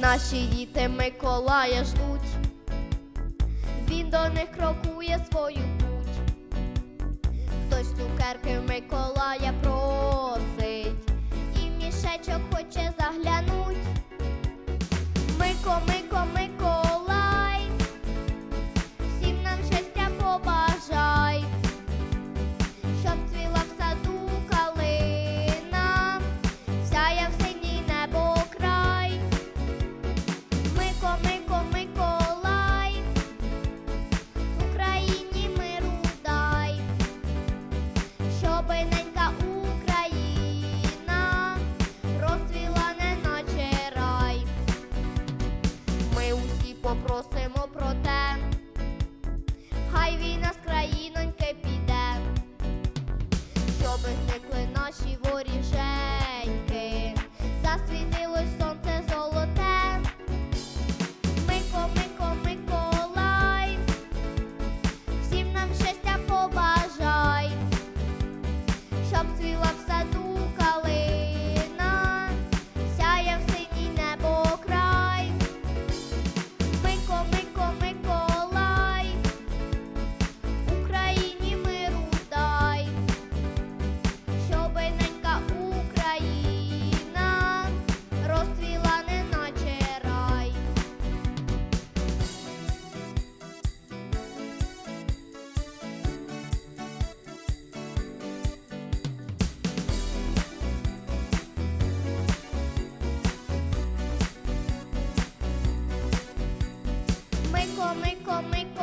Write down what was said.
Наші діти Миколая ждуть, він до них крокує свою путь, хтось цукерки Миколая. Усі коми, коми, коми.